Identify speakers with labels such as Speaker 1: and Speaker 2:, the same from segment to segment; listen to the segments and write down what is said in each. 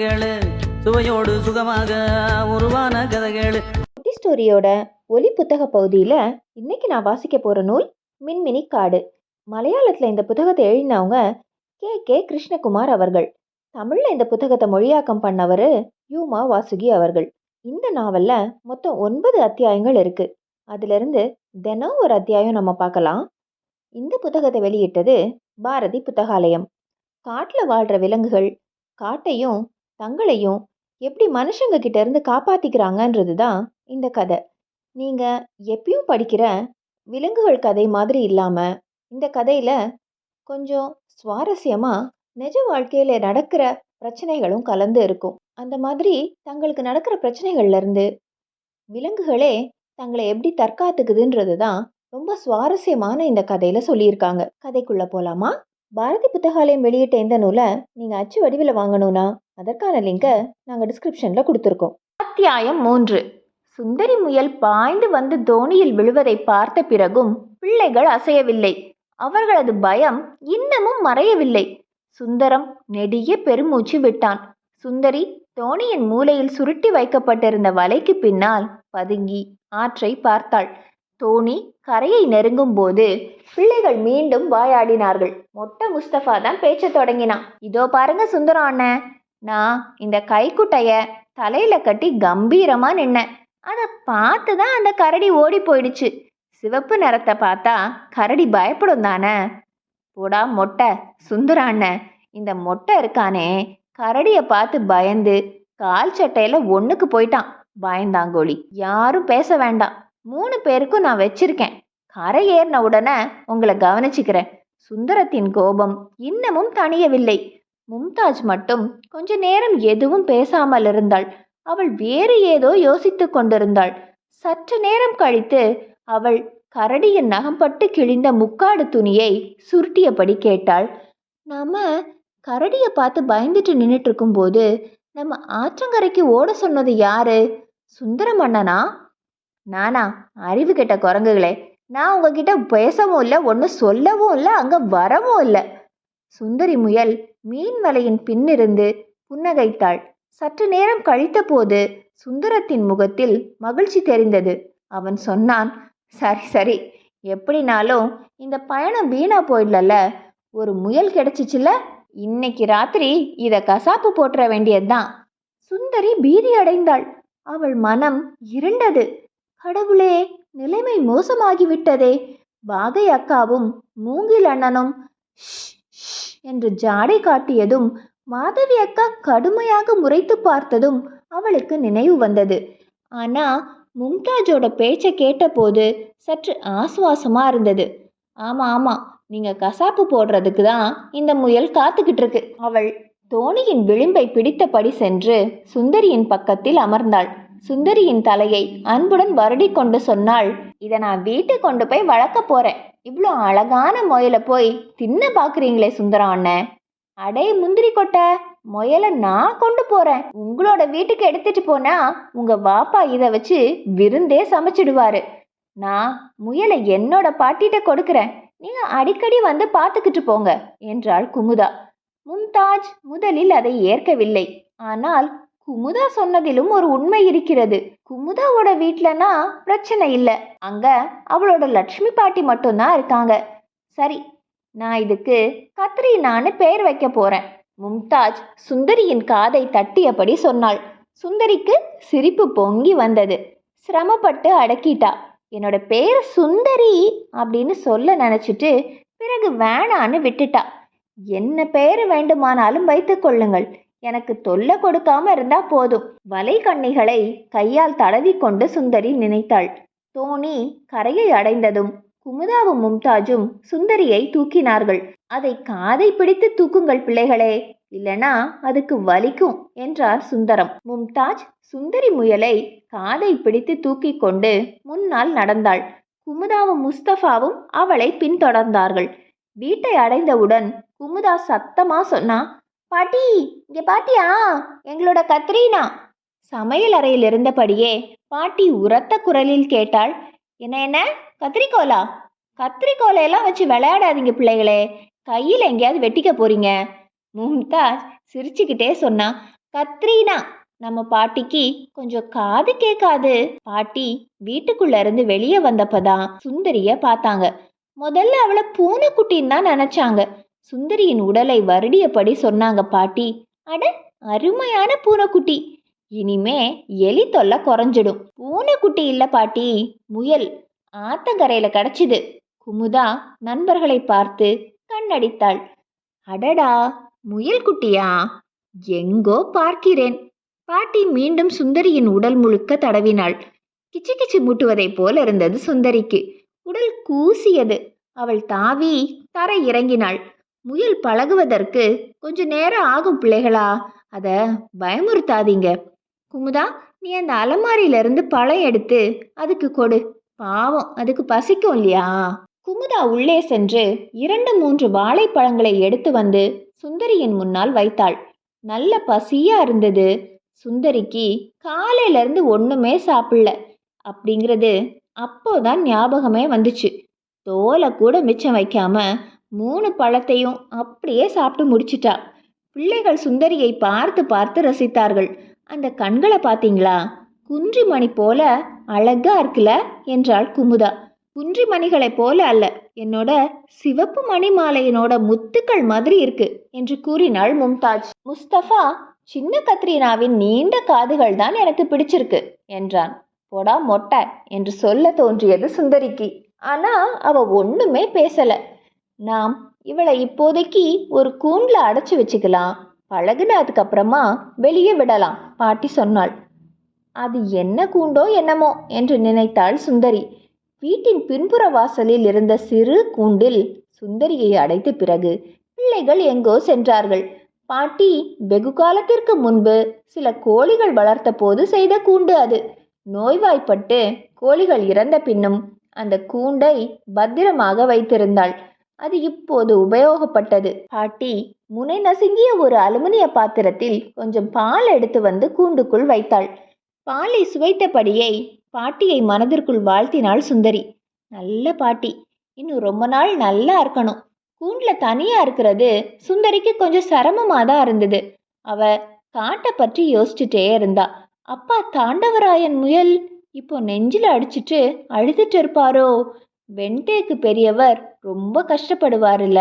Speaker 1: கதைகள் சுவையோடு சுகமாக உருவான கதைகள்.
Speaker 2: குட்டி ஸ்டோரியோட ஒலி புத்தக பகுதியில் இன்னைக்கு நான் வாசிக்க போகிற நூல் மின்மினி காடு. மலையாளத்தில் இந்த புத்தகத்தை எழுதினவங்க கே. கே. கிருஷ்ணகுமார் அவர்கள். தமிழில் இந்த புத்தகத்தை மொழியாக்கம் பண்ணவர் யூமா வாசுகி அவர்கள். இந்த நாவலில் மொத்தம் ஒன்பது அத்தியாயங்கள் இருக்குது அதிலிருந்து தினம் ஒரு அத்தியாயம் நம்ம பார்க்கலாம். இந்த புத்தகத்தை வெளியிட்டது பாரதி புத்தகாலயம். காட்டில் வாழ்கிற விலங்குகள் காட்டையும் தங்களையும் எப்படி மனுஷங்க கிட்ட இருந்து காப்பாத்திக்கிறாங்கன்றது தான் இந்த கதை. நீங்கள் எப்பயும் படிக்கிற விலங்குகள் கதை மாதிரி இல்லாமல் இந்த கதையில் கொஞ்சம் சுவாரஸ்யமாக நிஜ வாழ்க்கையில் நடக்கிற பிரச்சனைகளும் கலந்து இருக்கும். அந்த மாதிரி தங்களுக்கு நடக்கிற பிரச்சனைகள்ல இருந்து விலங்குகளே தங்களை எப்படி தற்காத்துக்குதுன்றது தான் ரொம்ப சுவாரஸ்யமான இந்த கதையில் சொல்லியிருக்காங்க. கதைக்குள்ளே போகலாமா பாரதி புத்தகாலயம் வெளியிட்ட இந்த நூலை நீங்கள் அச்சு வடிவில் வாங்கணும்னா அதற்கான லிங்கை நாங்கள் டிஸ்கிரிப்ஷனில் கொடுத்துருக்கோம். அத்தியாயம் மூன்று. சுந்தரி முயல் பாய்ந்து வந்து தோணியில் விழுவதை பார்த்த பிறகும் பிள்ளைகள் அசையவில்லை. அவர்களது பயம் இன்னமும் மறையவில்லை. சுந்தரம் நெடிய பெருமூச்சு விட்டான். சுந்தரி தோணியின் மூலையில் சுருட்டி வைக்கப்பட்டிருந்த வலைக்கு பின்னால் பதுங்கி ஆற்றை பார்த்தாள். தோணி கரையை நெருங்கும் போது பிள்ளைகள் மீண்டும் வாயாடினார்கள். மொட்டை முஸ்தபா தான் பேச்ச தொடங்கினான். இதோ பாருங்க சுந்தரம் அண்ணன் நான் இந்த கைக்குட்டைய தலையில கட்டி கம்பீரமா நின்னேன். அதை பார்த்து தான் அந்த கரடி ஓடி போயிடுச்சு. சிவப்பு நிறத்தை பார்த்தா கரடி பயப்படும் தானே? போடா மொட்டை. சுந்தர அண்ணன் இந்த மொட்டை இருக்கானே. கரடியை பார்த்து பயந்து கால் சட்டையில ஒன்றுக்கு போயிட்டான். பயந்தாங்கோழி. யாரும் பேச வேண்டாம். மூணு பேருக்கும் நான் வச்சிருக்கேன். கரை ஏறின உடனே உங்களை கவனிச்சுக்கிறேன். சுந்தரத்தின் கோபம் இன்னமும் தணியவில்லை. மும்தாஜ் மட்டும் கொஞ்ச நேரம் எதுவும் பேசாமல் இருந்தாள். அவள் வேறு ஏதோ யோசித்து கொண்டிருந்தாள். சற்று நேரம் கழித்து அவள் கரடியின் நகம்பட்டு கிழிந்த முக்காடு துணியை சுருட்டியபடி கேட்டாள். நாம கரடியை பார்த்து பயந்துட்டு நின்றுட்டு இருக்கும்போது நம்ம ஆற்றங்கரைக்கு ஓட சொன்னது யாரு? சுந்தரம் அண்ணனா நானா அறிவு கெட்ட குரங்குகளே. நான் உங்ககிட்ட பேசவும் இல்லை ஒன்றும் சொல்லவும் இல்லை அங்கே வரவும் இல்லை. சுந்தரி முயல் மீன் வலையின் பின்னிருந்து புன்னகைத்தாள். சற்று நேரம் கழித்தபோது சுந்தரத்தின் முகத்தில் மகிழ்ச்சி தெரிந்தது. அவன் சொன்னான் சரி சரி எப்படினாலும் இந்த பயணம் வீணா போயிடலல்ல. ஒரு முயல் கிடைச்சிச்சுல இன்னைக்கு ராத்திரி இதை கசாப்பு போட்டுற வேண்டியதுதான். சுந்தரி பீதி அடைந்தாள் அவள் மனம் இருண்டது. கடவுளே நிலைமை மோசமாகிவிட்டதே. பாகை அக்காவும் மூங்கில் அண்ணனும் ஷ் என்று ஜாடை காட்டியதும் மாதவி அக்கா கடுமையாக முறைத்து பார்த்ததும் அவளுக்கு நினைவு வந்தது. ஆனா மும்தாஜோட பேச்சை கேட்டபோது சற்று ஆசுவாசமா இருந்தது. ஆமா ஆமா நீங்க கசாப்பு போடுறதுக்கு தான் இந்த முயல் காத்துக்கிட்டு இருக்கு. அவள் தோணியின் விளிம்பை பிடித்தபடி சென்று சுந்தரியின் பக்கத்தில் அமர்ந்தாள். சுந்தரியின் தலையை அன்புடன் வருடி கொண்டு சொன்னாள் இதை நான் வீட்டுக்கு கொண்டு போய் வளர்க்க போறேன். இவ்வளோ அழகான முயலை போய் தின்ன பார்க்குறீங்களே சுந்தரம் அண்ணன் அடே முந்திரி கொட்டை முயலை நான் கொண்டு போறேன். உங்களோட வீட்டுக்கு எடுத்துட்டு போனா உங்க வாப்பா இதை வச்சு விருந்தே சமைச்சிடுவாரு. நான் முயலை என்னோட பாட்டிட்ட கொடுக்குறேன். நீங்க அடிக்கடி வந்து பார்த்துக்கிட்டு போங்க என்றாள் குமுதா. மும்தாஜ் முதலில் அதை ஏற்கவில்லை. ஆனால் குமுதா சொன்னதிலும் ஒரு உண்மை இருக்கிறது. குமுதாவோட வீட்லனா பிரச்சனை இல்லை. அங்க அவளோட லட்சுமி பாட்டி மட்டும்தான் இருக்காங்க. சரி நான் இதுக்கு கத்ரீனான்னு பெயர் வைக்க போறேன். மும்தாஜ் சுந்தரியின் காதை தட்டியபடி சொன்னாள். சுந்தரிக்கு சிரிப்பு பொங்கி வந்தது. சிரமப்பட்டு அடக்கிட்டா. என்னோட பேர் சுந்தரி அப்படின்னு சொல்ல நினைச்சிட்டு பிறகு வேணான்னு விட்டுட்டா. என்ன பேர் வேண்டுமானாலும் வைத்துக் கொள்ளுங்கள். எனக்கு தொல்லை கொடுக்காம இருந்தா போதும். வலை கண்ணிகளை கையால் தடவி கொண்டு சுந்தரி நினைத்தாள். தோணி கரையை அடைந்ததும் குமுதாவும் மும்தாஜும் சுந்தரியை தூக்கினார்கள். அதை காதை பிடித்து தூக்குங்கள் பிள்ளைகளே இல்லனா அதுக்கு வலிக்கும் என்றார் சுந்தரம். மும்தாஜ் சுந்தரி முயலை காதை பிடித்து தூக்கி கொண்டு முன்னால் நடந்தாள். குமுதாவும் முஸ்தபாவும் அவளை பின்தொடர்ந்தார்கள். வீட்டை அடைந்தவுடன் குமுதா சத்தமா சொன்னா பாட்டி இங்கே பாட்டியா எங்களோட கத்ரீனா. சமையல் அறையில் இருந்தபடியே பாட்டி உரத்த குரலில் கேட்டாள். என்ன என்ன? கத்திரிக்கோலா கத்திரிக்கோலையெல்லாம் வச்சு விளையாடாதீங்க பிள்ளைகளே. கையில் எங்கேயாவது வெட்டிக்க போறீங்க. மும்தாஜ் சிரிச்சுக்கிட்டே சொன்னா கத்ரீனா நம்ம பாட்டிக்கு கொஞ்சம் காது கேட்காது. பாட்டி வீட்டுக்குள்ள இருந்து வெளியே வந்தப்பதான் சுந்தரிய பார்த்தாங்க. முதல்ல அவளை பூனைக்குட்டின்னு தான் நினைச்சாங்க. சுந்தரியின் உடலை வருடியபடி சொன்னாங்க பாட்டி. அட அருமையான பூனைக்குட்டி. இனிமே எலி தொல்லை குறைஞ்சிடும். பூனைக்குட்டி இல்ல பாட்டி. முயல். ஆத்தங்கரையில கிடைச்சிது. குமுதா நண்பர்களை பார்த்து கண்ணடித்தாள். அடடா முயல் குட்டியா எங்கோ பார்க்கிறேன். பாட்டி மீண்டும் சுந்தரியின் உடல் முழுக்க தடவினாள். கிச்சு கிச்சு மூட்டுவதைப் போல இருந்தது சுந்தரிக்கு. உடல் கூசியது. அவள் தாவி தர இறங்கினாள். முயல் பழகுவதற்கு கொஞ்ச நேரம் ஆகும் பிள்ளைகளா? அத பயமுறுத்தாதீங்க. குமுதா நீ அந்த அலமாரியிலிருந்து பழம் எடுத்து அதுக்கு கொடு. பாவம் அதுக்கு பசிக்கும் இல்லையா? குமுதா உள்ளே சென்று இரண்டு மூன்று வாழைப்பழங்களை எடுத்து வந்து சுந்தரியின் முன்னால் வைத்தாள். நல்ல பசியா இருந்தது. சுந்தரிக்கு காலையிலேருந்து ஒன்றுமே ஒண்ணுமே சாப்பிடல. அப்படிங்கிறது அப்போதான் ஞாபகமே வந்துச்சு. தோலை கூட மிச்சம் வைக்காம மூணு பழத்தையும் அப்படியே சாப்பிட்டு முடிச்சிட்டா. பிள்ளைகள் சுந்தரியை பார்த்து பார்த்து ரசித்தார்கள். அந்த கண்களை பார்த்தீங்களா? குன்றிமணி போல அழகா இருக்குல்ல? என்றாள் குமுதா. குன்றிமணிகளைப் போல அல்ல. என்னோட சிவப்பு மணி மாலையினோட முத்துக்கள் மாதிரி இருக்கு என்று கூறினாள் மும்தாஜ். முஸ்தபா சின்ன கத்ரீனாவின் நீண்ட காதுகள் தான் எனக்கு பிடிச்சிருக்கு என்றான். போடா மொட்டை என்று சொல்ல தோன்றியது சுந்தரிக்கு. ஆனா அவ ஒண்ணுமே பேசல. நாம் இவளை இப்போதைக்கு ஒரு கூண்டில் அடைச்சி வச்சுக்கலாம். பழகுனதுக்கு அப்புறமா வெளியே விடலாம் பாட்டி சொன்னாள். அது என்ன கூண்டோ என்னமோ என்று நினைத்தாள் சுந்தரி. வீட்டின் பின்புற வாசலில் இருந்த சிறு கூண்டில் சுந்தரியை அடைத்த பிறகு பிள்ளைகள் எங்கோ சென்றார்கள். பாட்டி வெகு காலத்திற்கு முன்பு சில கோழிகள் வளர்த்த போது செய்த கூண்டு அது. நோய்வாய்ப்பட்டு கோழிகள் இறந்த பின்னும் அந்த கூண்டை பத்திரமாக வைத்திருந்தாள். அது இப்போது உபயோகப்பட்டது. பாட்டி முனை நசுங்கிய ஒரு அலுமினிய பாத்திரத்தில் கொஞ்சம் பால் எடுத்து வந்து கூண்டுக்குள் வைத்தாள். பாலை சுவைத்தபடியே பாட்டியை மனதிற்குள் வாழ்த்தினாள் சுந்தரி. நல்ல பாட்டி இன்னும் ரொம்ப நாள் நல்லா இருக்கணும். கூண்டில் தனியா இருக்கிறது சுந்தரிக்கு கொஞ்சம் சிரமமாக தான் இருந்தது. அவ காட்டை பற்றி யோசிச்சுட்டே இருந்தா. அப்பா தாண்டவராயன் முயல் இப்போ நெஞ்சில் அடிச்சிட்டு அழுதுட்டு இருப்பாரோ? வெண்டேக்கு பெரியவர் ரொம்ப கஷ்டப்படுவாருல்ல.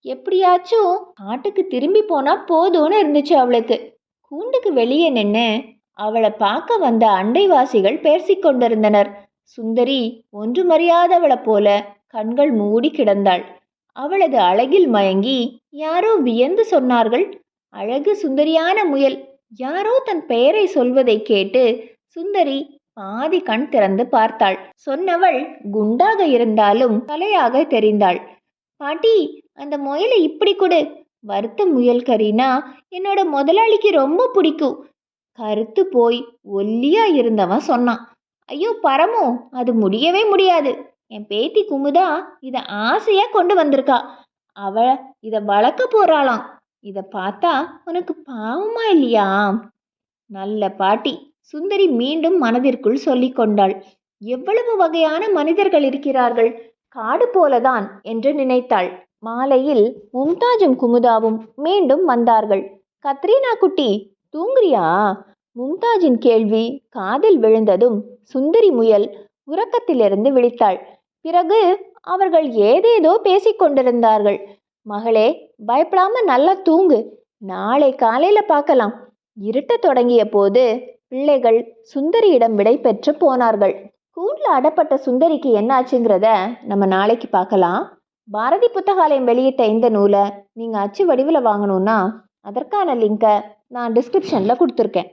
Speaker 2: எப்படியாச்சும் காட்டுக்கு திரும்பி போனா போதும்னு இருந்துச்சு அவளுக்கு. கூண்டுக்கு வெளியே நின்று அவளை பார்க்க வந்த அண்டைவாசிகள் பேசிக்கொண்டிருந்தனர் சுந்தரி சுந்தரி ஒன்றுமறியாதவளைப் போல கண்கள் மூடி கிடந்தாள். அவளது அழகில் மயங்கி யாரோ வியந்து சொன்னார்கள். அழகு சுந்தரியான முயல். யாரோ தன் பெயரை சொல்வதை கேட்டு சுந்தரி பாதி கண் திறந்து பார்த்தாள். சொன்னவள் குண்டாக இருந்தாலும் தலையாக தெரிந்தாள். பாட்டி அந்த முயலை இப்படி கொடு. வறுத்த முயல் கறினா என்னோட முதலாளிக்கு ரொம்ப பிடிக்கும். கருத்து போய் ஒல்லியா இருந்தவன் சொன்னான். ஐயோ பரமோ அது முடியவே முடியாது. என் பேத்தி குமுதா இதை ஆசையா கொண்டு வந்திருக்கா. அவ இதை வளர்க்க போறாளாம். இதை பார்த்தா உனக்கு பாவமா இல்லையா? நல்ல பாட்டி. சுந்தரி மீண்டும் மனதிற்குள் சொல்லி கொண்டாள். எவ்வளவு வகையான மனிதர்கள் இருக்கிறார்கள்? காடு போலதான் என்று நினைத்தாள். மாலையில் மும்தாஜும் குமுதாவும் மீண்டும் வந்தார்கள். கத்ரீனா குட்டி தூங்குறியா மும்தாஜின் கேள்வி காதில் விழுந்ததும் சுந்தரி முயல் உறக்கத்திலிருந்து விழித்தாள். பிறகு அவர்கள் ஏதேதோ பேசிக்கொண்டிருந்தார்கள் மகளே பயப்படாம நல்லா தூங்கு. நாளை காலையில பார்க்கலாம். இருட்டத் தொடங்கிய போது பிள்ளைகள் சுந்தரியிடம் விடை பெற்று போனார்கள். கூண்டில் அடப்பட்ட சுந்தரிக்கு என்னாச்சுங்கிறத நம்ம நாளைக்கு பார்க்கலாம். பாரதி புத்தகாலயம் வெளியிட்ட இந்த நூலை நீங்கள் அச்சு வடிவில் வாங்கணும்னா அதற்கான லிங்கை நான் டிஸ்கிரிப்ஷனில் கொடுத்துருக்கேன்.